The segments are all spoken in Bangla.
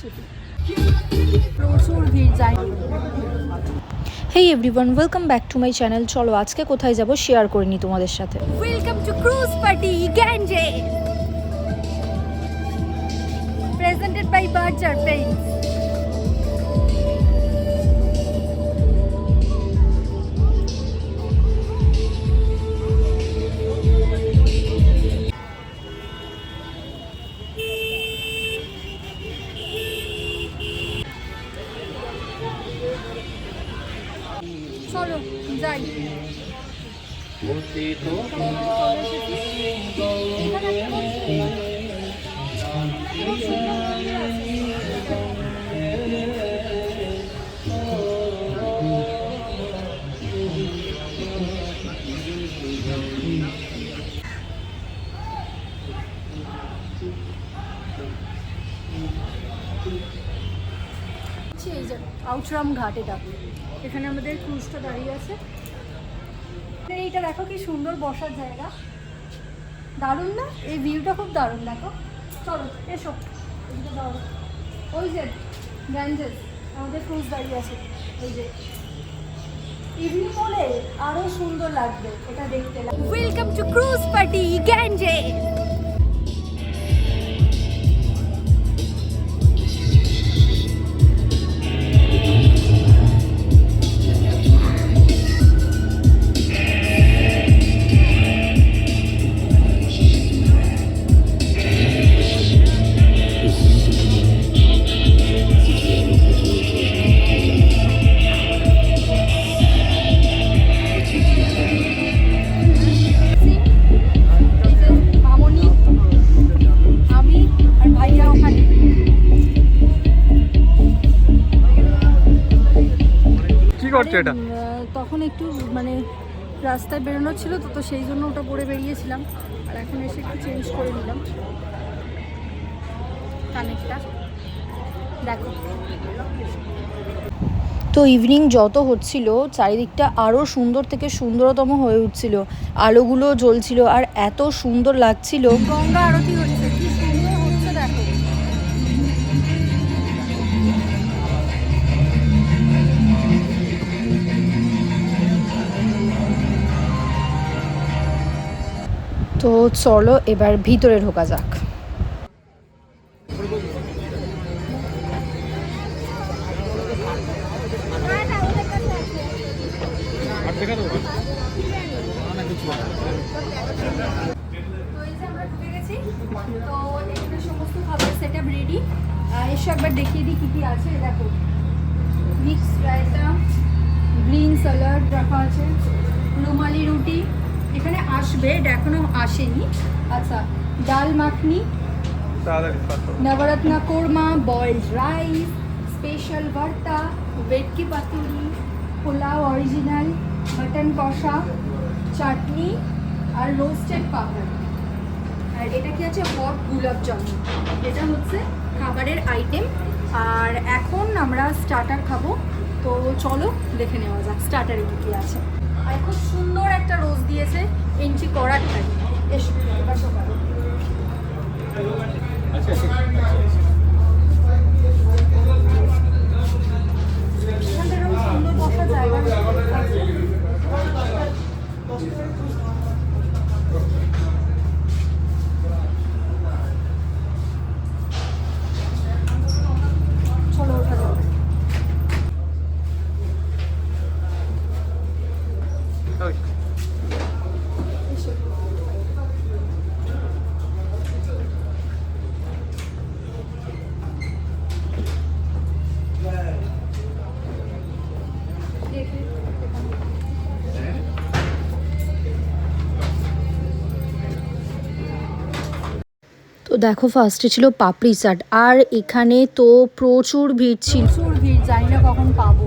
শুধু প্রচুর ভিড় যায় hey everyone welcome back to my channel চলো আজকে কোথায় যাব শেয়ার করে নি তোমাদের সাথে। Welcome to cruise party Ganges presented by Berger paints যাই। আউটরাম ঘাট এটা। এখানে আমাদের ক্রুজটা দাঁড়িয়ে আছে। এইটা দেখো কি সুন্দর বসার জায়গা। দারুণ না? এই ভিউটা খুব দারুণ, দেখো। চলো, এসো। ওই যে গ্যাঞ্জেস আমাদের ক্রুজ দাঁড়িয়ে আছে। ওই যে। ইভিনিং আরও সুন্দর লাগবে, এটা দেখতে welcome to cruise party Ganges করছ এটা? তখন একটু মানে রাস্তায় বেরোনো ছিল তো তো সেই জন্য ওটা পরে বেরিয়েছিলাম। আর এখন এসে একটু চেঞ্জ করে নিলাম। কানেরটা। দেখো। তো ইভিনিং যত হচ্ছিল চারিদিকটা আরও সুন্দর থেকে সুন্দরতম হয়ে উঠছিল। আলোগুলো জ্বলছিল আর এত সুন্দর লাগছিল। গঙ্গা আরতি হচ্ছে। তো চলো এবার ভিতরে ঢোকা যাক। তো সমস্ত খাবার সেট আপ রেডি একবার দেখিয়ে দিই কী কী আছে দেখো মিক্স রায়তা গ্রিন স্যালাড রাখা আছে, রুমালি রুটি। এখানে আসবে এটা এখনও আসেনি। আচ্ছা dal makhani navratan korma boiled rice special bharta bhetki paturi pulao original mutton কষা চাটনি আর রোস্টেড পাপড়। আর এটা কি আছে? হট গুলাব জামুন এটা হচ্ছে খাবারের আইটেম আর এখন আমরা স্টার্টার খাব। তো চলো দেখে নেওয়া যাক স্টার্টারে কী কী আছে। আর খুব সুন্দর একটা রোজ দিয়েছে এন্ট্রি করার থাকে এসো দেখো ফার্স্টে ছিল পাপড়ি চাট। আর এখানে তো প্রচুর ভিড় ছিল। প্রচুর ভিড় জানি না কখন পাবো।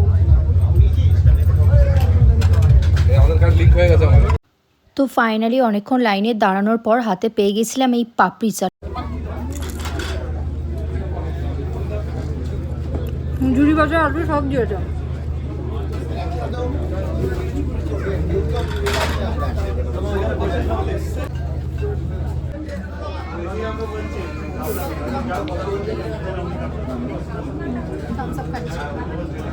তো ফাইনালি অনেকক্ষণ লাইনে দাঁড়ানোর পর হাতে পেয়ে গেছিলাম এই পাপড়ি চাট। ঝুড়ি বাজার সব দিয়েছে Thumbs up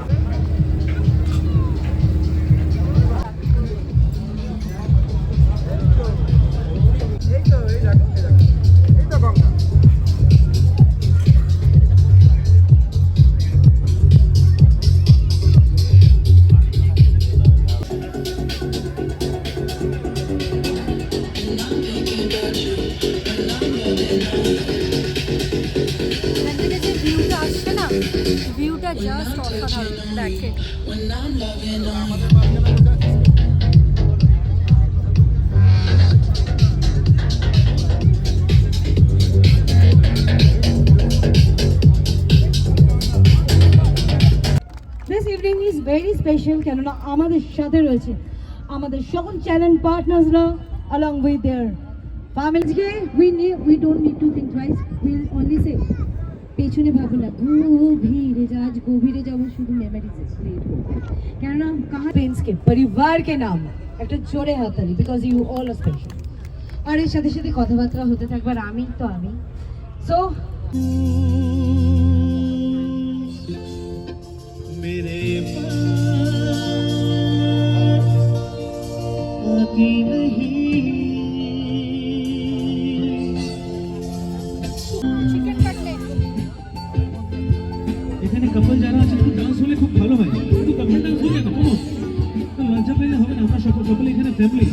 ভিউটা জাস্ট অসাধারণ দেখে this evening is very special কেননা আমাদের সাথে রয়েছে আমাদের সকল চ্যানেল পার্টনার্সরা along with their families কে we need we don't need to think twice we'll only say পেছনে ভাবো না গভীরে যা আজ গভীরে যাব শুধু মেমোরিজ কেননা কাহা পরিবারকে নাম একটা জোরে হাতালি because you all are special আর এর সাথে সাথে কথাবার্তা হতে থাকবে আর আমি তো আমি সো মেরে এখানে কাপল যারা আছে একটু ডান্স হলে খুব ভালো হয়। একটু কাপল ডান্স হয়ে যাক কমন তো লজ্জা পেলে হবে না আমরা সকল সকলে এখানে ফ্যামিলি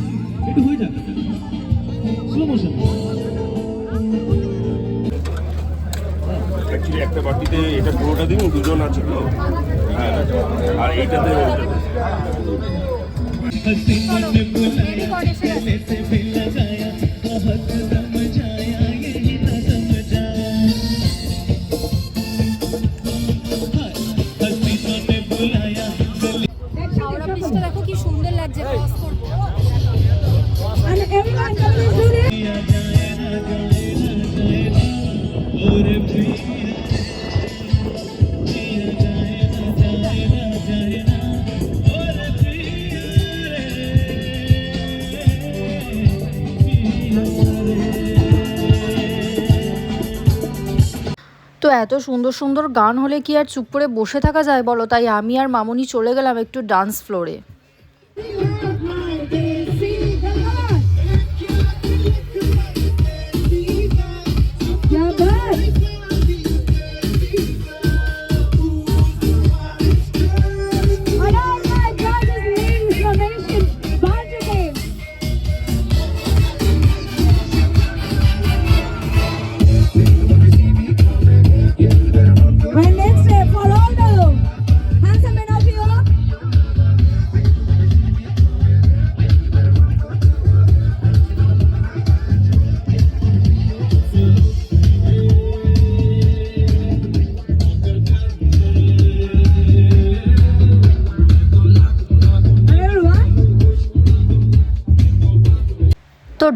একটু হয়ে যাক। স্লো মোশন অ্যাকচুয়ালি একটা বাটিতে এটা পুরোটা দিন দুজন আছে তো। হ্যাঁ আর এইটাতে তো এত সুন্দর সুন্দর গান হলে কি আর চুপ করে বসে থাকা যায় বলো? তাই আমি আর মামুনি চলে গেলাম একটু ডান্স ফ্লোরে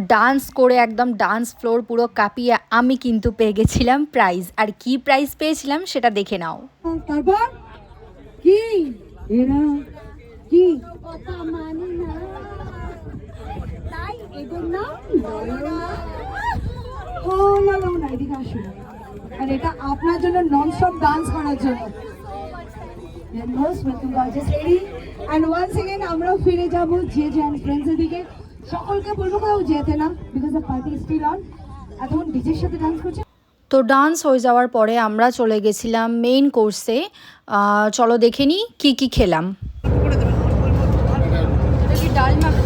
ডান্স করে একদম ডান্স ফ্লোর পুরো কাঁপিয়ে আমি কিন্তু পেয়ে গেছিলাম প্রাইজ আর কি প্রাইজ পেয়েছিলাম সেটা দেখে নাও। তারপর? আর এটা আপনার ডান্স করার জন্য। আমরাও ফিরে যাব যে যে ফ্রেন্ডসের দিকে। সকলকে বলব কোথাও যেতে না because the party still on এখন ডিজের সাথে ডান্স করছে। তো ডান্স হয়ে যাওয়ার পরে আমরা চলে গেছিলাম মেইন কোর্সে চলো দেখে নিই কী কী খেলাম এটা কি ডাল মাখা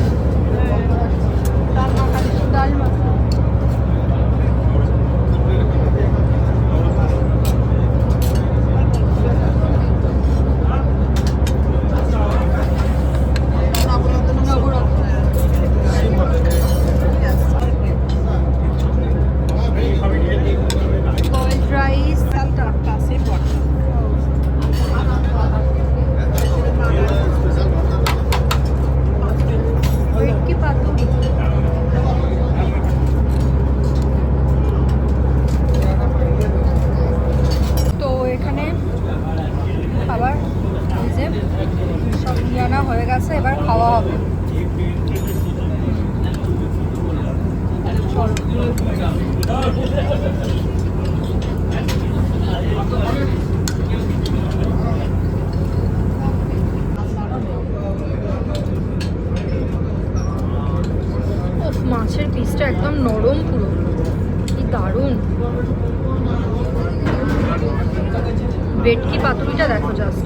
ডাল মাখা ডাল মাখা বয়েলড রাইস ভেটকি পাতুরি তো এখানে খাবার এই যে সব নিয়ে আনা হয়ে গেছে এবার খাওয়া হবে চলো উফ, মাছের পিসটা একদম নরম পুরো। কি দারুণ। ভেটকি পাতুরিটা দেখো জাস্ট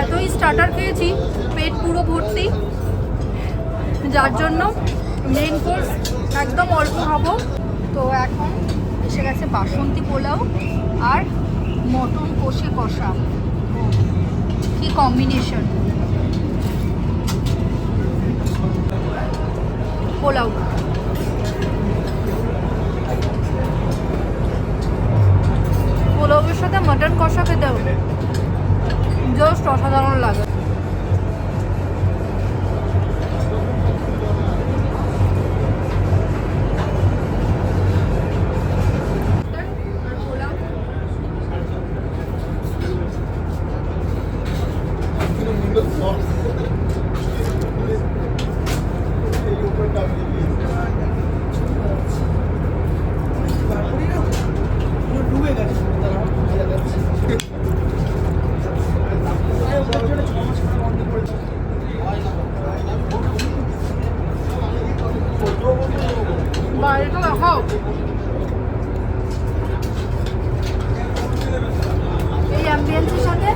এতই স্টার্টার খেয়েছি, পেট পুরো ভর্তি। যার জন্য মেন কোর্স একদম অল্প খাব। তো এখন এসে গেছে বাসন্তী পোলাও আর মটন কষে কষা। কি কম্বিনেশন পোলাও। পোলাওয়ের সাথে মটন কষা খেতে হবে। জাস্ট অসাধারণ লাগে। এই অ্যাম্বিয়েন্সের সাথে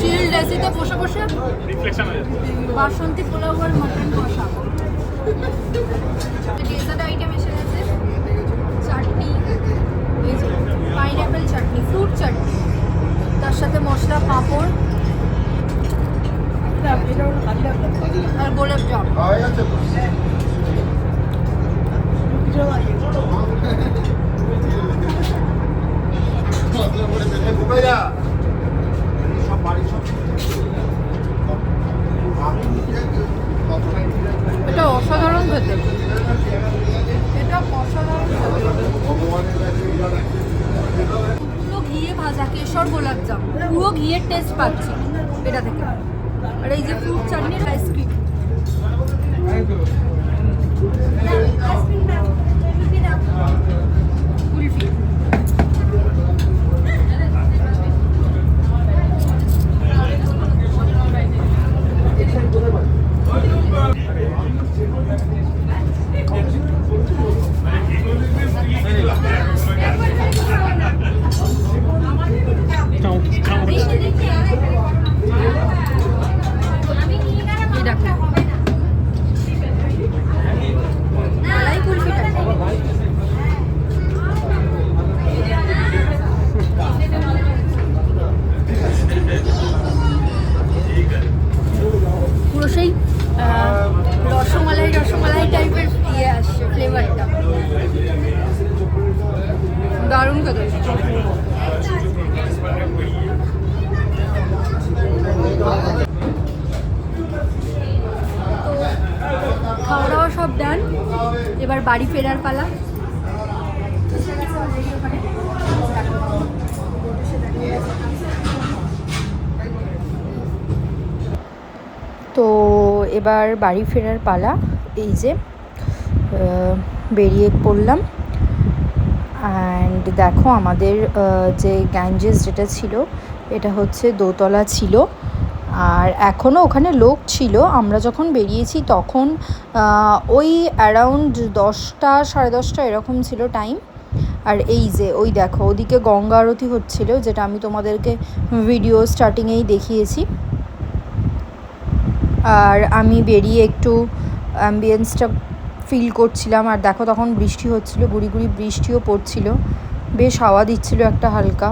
চিল ডেসিতে বসে বসে বাসন্তী পোলাও আর মটন কষা। ডেজার্ট আইটেম এসে গেছে। চাটনি এই যে পাইনঅ্যাপেল চাটনি ফ্রুট চাটনি। তার সাথে মশলা পাঁপড় আর গোলাপ জাম। এটা অসাধারণ খেতে। এটা অসাধারণ। পুরো ঘিয়ে ভাজা কেশর গোলাপ জাম। পুরো ঘিয়ের টেস্ট পাচ্ছি এটা থেকে। আর এই যে ফ্রুট চাটনির আইসক্রিম কুলফি এই দেখো মালাই কুলফিটা পুরো সেই আহ, রসমালাই রসমালাই টাইপের ইয়ে আসছে ফ্লেভারটা দারুণ খেতে তো খাওয়া দাওয়া সব ডান এবার বাড়ি ফেরার পালা। তো এবার বাড়ি ফেরার পালা। এই যে বেরিয়ে পড়লাম। অ্যান্ড দেখো আমাদের যে গ্যাঞ্জেস যেটা ছিল, এটা হচ্ছে দোতলা ছিল। আর এখনও ওখানে লোক ছিল। আমরা যখন বেরিয়েছি তখন ওই অ্যারাউন্ড দশটা, সাড়ে দশটা এরকম ছিল টাইম আর এই যে, ওই দেখো, ওদিকে গঙ্গা আরতি হচ্ছিল, যেটা আমি তোমাদেরকে ভিডিও স্টার্টিংয়েই দেখিয়েছি। আর আমি বেরিয়ে একটু অ্যাম্বিয়েন্সটা ফিল করছিলাম আর দেখো তখন বৃষ্টি হচ্ছিল, গুড়ি গুড়ি বৃষ্টিও পড়ছিল। বেশ হাওয়া দিচ্ছিল একটা হালকা।